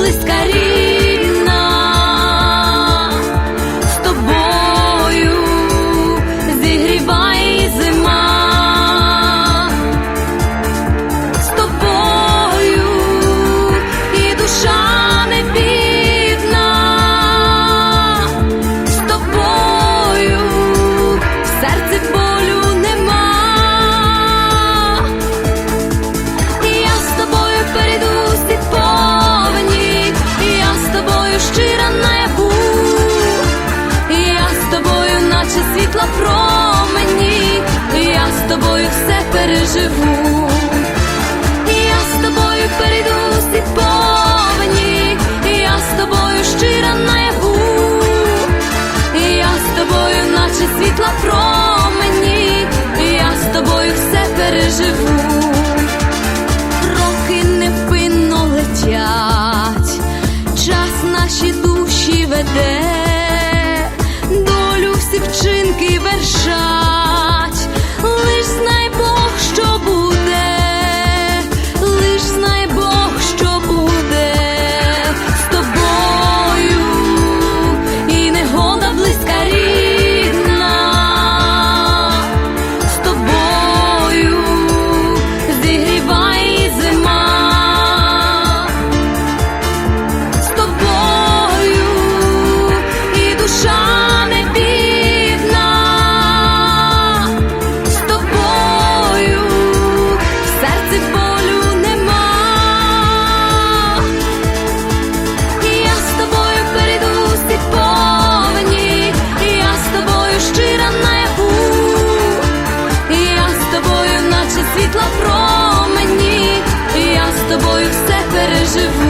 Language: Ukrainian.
блиска. Тобою все переживу. Я з тобою перейду всі повені, я з тобою щира наяву, я з тобою, наче світла промені, я з тобою все переживу. Роки невпинно летять, час наші душі веде, долю всі вчинки вершать, лиш знай Тобою,